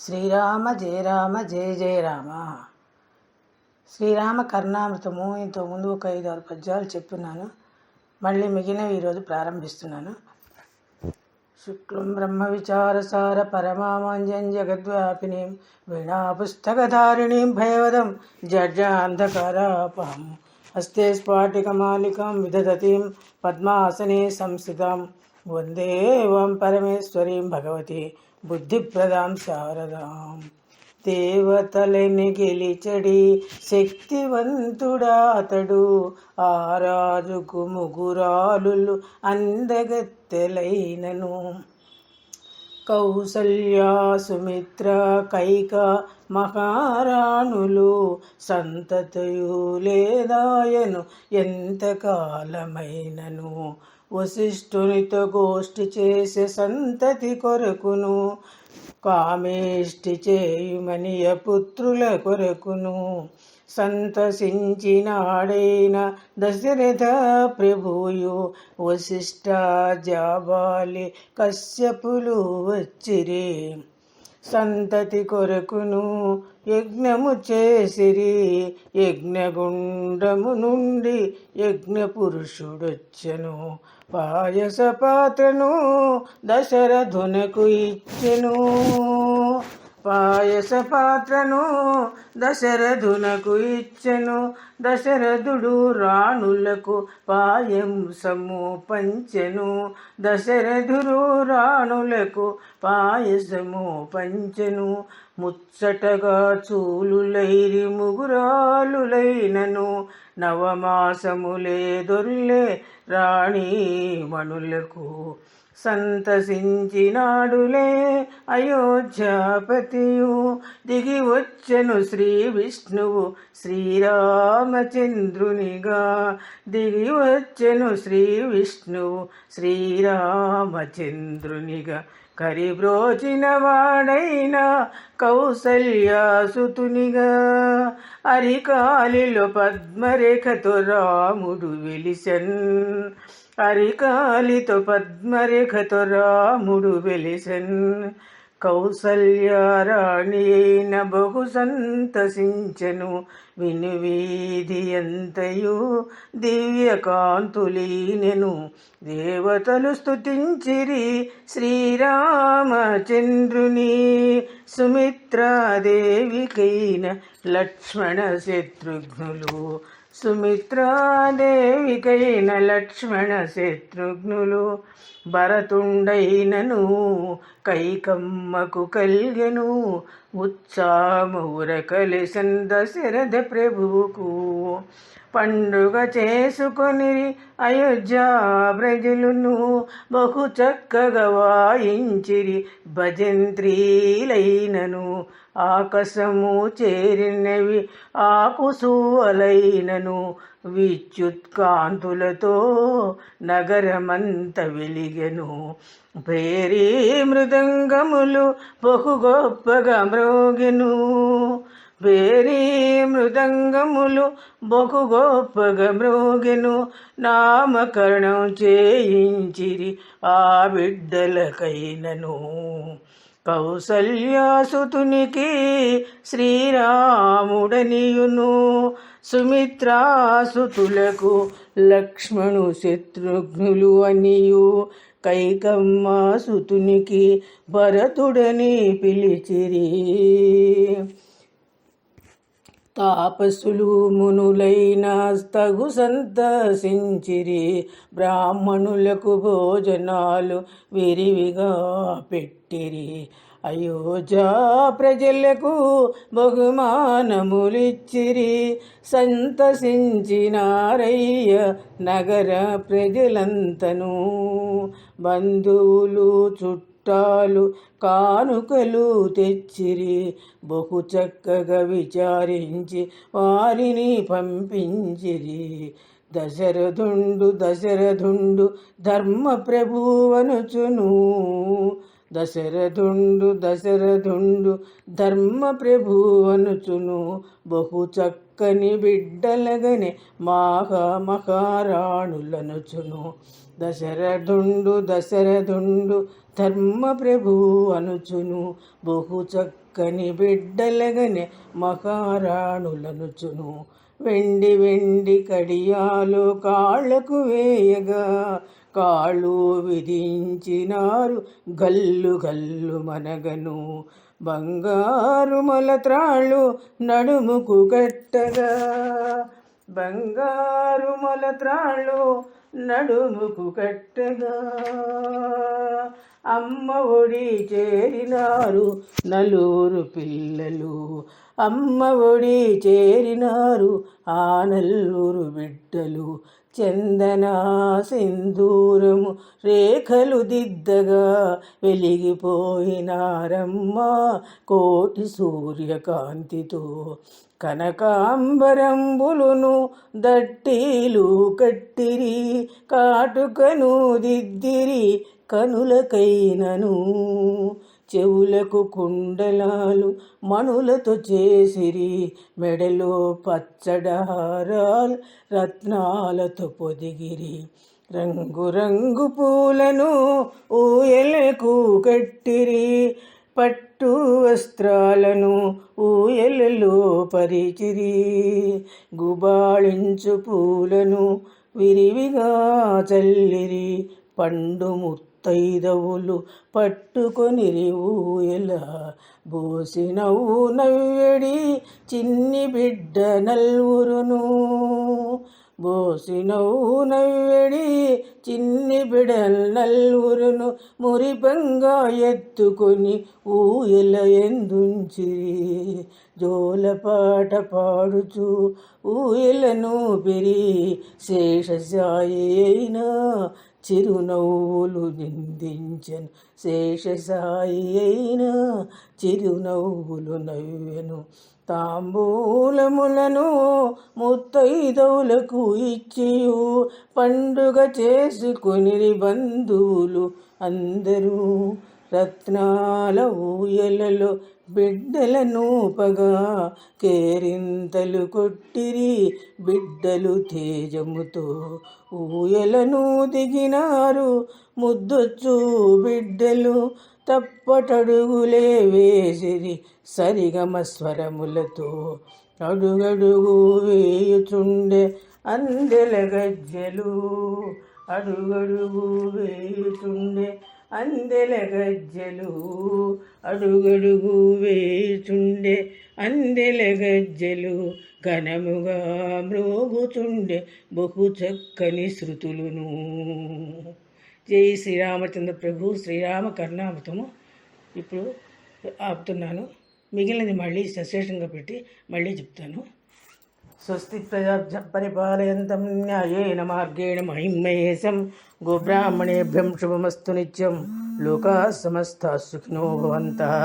శ్రీరామ జయ రామ జయ జయ రామ. శ్రీరామ కర్ణామృతము ఇంతకు ముందు ఒక ఐదు ఆరు పద్యాలు చెప్పున్నాను మళ్ళీ మిగిలినవి ఈరోజు ప్రారంభిస్తున్నాను. శుక్లం బ్రహ్మ విచారసార పరమామాంజం జగద్వ్యాపిని వీణా పుస్తకధారిణీం భయవదం జడ్జాంధకారాపహం హస్తే స్ఫాటికమాలికం విదధతీం పద్మాసనే సంస్థితం వందేవం పరమేశ్వరీం భగవతి. బుద్ధిప్రదాం శారదాం దేవతలని గెలిచడి శక్తివంతుడా అతడు. ఆ రాజుకు ముగురాలు అందగత్తెలైనను. కౌసల్యా సుమిత్ర కైక మహారాణులు సంతతయు లేదాయను ఎంతకాలమైనను? వశిష్ఠునితో గోష్ఠి చేసే సంతతి కొరకును. కామేష్టి చేయుమనియ పుత్రుల కొరకును. సంతసించినాడైన దశరథ ప్రభుయు వశిష్ట జాబాలి కశ్యపులు వచ్చిరే. సంతతి కొరకును యజ్ఞము చేసిరి. యజ్ఞగుండము నుండి యజ్ఞ పురుషుడొచ్చెను. పాయస పాత్రను దశరథునకు ఇచ్చెను. పాయస పాత్రను దశరథునకు ఇచ్చెను. దశరథుడు రాణులకు పాయంసము పంచెను దశరథుడు రాణులకు పాయసము పంచెను ముచ్చటగా చూలులైరి ముగురాలులైనను. నవమాసములే దొర్లే రాణి మణులకు సంతసించినాడులే అయోధ్యాపతియు. దిగి వచ్చెను శ్రీ విష్ణువు శ్రీరామచంద్రునిగా. దిగి వచ్చెను శ్రీ విష్ణువు శ్రీరామచంద్రునిగా. కరిబ్రోచిన వాడైన కౌసల్యాసుతునిగా. అరికాలిలో పద్మరేఖతో రాముడు వెలిసన్. అరికాలితో పద్మరేఖతో రాముడు వెలిసెన్. కౌసల్యారాణి అయిన బహు సంతసించెను. వినువీధి ఎంతయు దివ్య కాంతులీనెను దేవతలు స్తుతించిరి శ్రీరామచంద్రుని. సుమిత్రాదేవికైన లక్ష్మణ శత్రుఘ్నులు. సుమిత్రాదేవికైన లక్ష్మణ శత్రుఘ్నులు భరతుండైనను కైకమ్మకు కల్గెను. ఉత్సాహముర కలిసంద శరథ ప్రభువుకు పండుగ చేసుకొని అయోధ్య ప్రజలును బహు చక్కగా వాయించిరి. భజంత్రీలైనను ఆకాశము చేరినవి ఆకుసూలైనను విద్యుత్కాంతులతో నగరమంత వెలిగెను. భేరీ మృదంగములు బహు గొప్పగా మ్రోగెను. వేరే మృదంగములు బహు గొప్పగా మృగెను నామకరణం చేయించిరి ఆ బిడ్డలకైనను. కౌసల్యాసుతునికి శ్రీరాముడనియును. సుమిత్రాసుతులకు లక్ష్మణు శత్రుఘ్నులు అనియు. కైకమ్మ సుతునికి భరతుడని పిలిచిరి. తాపసులు మునులైన తగు సంతసించిరి. బ్రాహ్మణులకు భోజనాలు విరివిగా పెట్టిరి. అయోధ్య ప్రజలకు బహుమానములిచ్చిరి. సంతసించినారయ్య నగర ప్రజలంతను. బంధువులు చుట్టూ చుట్టాలు కానుకలు తెచ్చిరి బహు చక్కగా విచారించి వారిని పంపించిరి. దశరథుండు దశరథుండు ధర్మ ప్రభువనుచును. దశరథుండు దశరథుండు ధర్మ ప్రభువనుచును. బహు చక్కని బిడ్డలగనే మాహ మహారాణులనుచును. దశరథుండు దశరథుండు ధర్మప్రభు అనుచును బహు చక్కని బిడ్డలగనే మహారాణులనుచును. వెండి వెండి కడియాలు కాళ్ళకు వేయగా కాళ్ళు విధించినారు గల్లు గల్లు మనగను. బంగారు మలత్రాళ్ళు నడుముకు కట్టగా బంగారు మలత్రాళ్ళు నడుముకు కట్టగా. అమ్మ ఒడి చేరినారు నలుగురు పిల్లలు. అమ్మ ఒడి చేరినారు ఆ నలుగురు బిడ్డలు. చందన సింధూరము రేఖలు దిద్దగా వెలిగిపోయినారమ్మ కోటి సూర్యకాంతితో. కనకాంబరంబులును దట్టీలు కట్టిరి కాటుకను దిద్దిరి కనులకైనను. చెవులకు కుండలాలు మణులతో చేసిరి. మెడలో పచ్చడహారాలు రత్నాలతో పొదిగిరి. రంగురంగు పూలను ఊయలకు కట్టిరి. పట్టు వస్త్రాలను ఊయలలో పరిచిరి. గుబాళించు పూలను విరివిగా చల్లిరి. పండు తైదవులు పట్టుకొని ఊయల బోసినవు నవ్వెడి చిన్ని బిడ్డ నల్వురును. బోసినవు నవ్వెడి చిన్ని బిడల్ నల్వురును మురిపంగా ఎత్తుకొని ఊయల ఎందుంచిరి. జోలపాట పాడుచు ఊయలను పెరి శేషసాయి అయినా చిరునవ్వులు నిందించను. శేషసాయి అయినా చిరునవ్వులు నవ్వెను. తాంబూలములను ముత్తైదవులకు ఇచ్చియు. పండుగ చేసుకుని బంధువులు అందరూ రత్నాల ఊయలలో బిడ్డల నూపగా కేరింతలు కొట్టిరి. బిడ్డలు తేజముతో ఊయలను దిగినారు. ముద్దొచ్చు బిడ్డలు తప్పటడుగులే వేసిరి. సరిగమ స్వరములతో అడుగడుగు వేయుచుండే అందెల గజ్జలు. అడుగడుగు వేయుచుండే అందెల గజ్జలు అడుగడుగు వేచుండే అందెల గజ్జలు ఘనముగా మ్రోగుచుండే బహు చక్కని శృతులును. జై శ్రీరామచంద్ర ప్రభు శ్రీరామ కర్ణామృతము. ఇప్పుడు ఆపుతున్నాను. మిగిలినది మళ్ళీ సశేషంగా పెట్టి మళ్ళీ చెప్తాను. స్వస్తి పరిపాలయంతం న్యాయేన మార్గేణ మహిమహేశం గోబ్రాహ్మణేభ్యం శుభమస్తు నిత్యం లోకా సమస్త సుఖినో భవంతః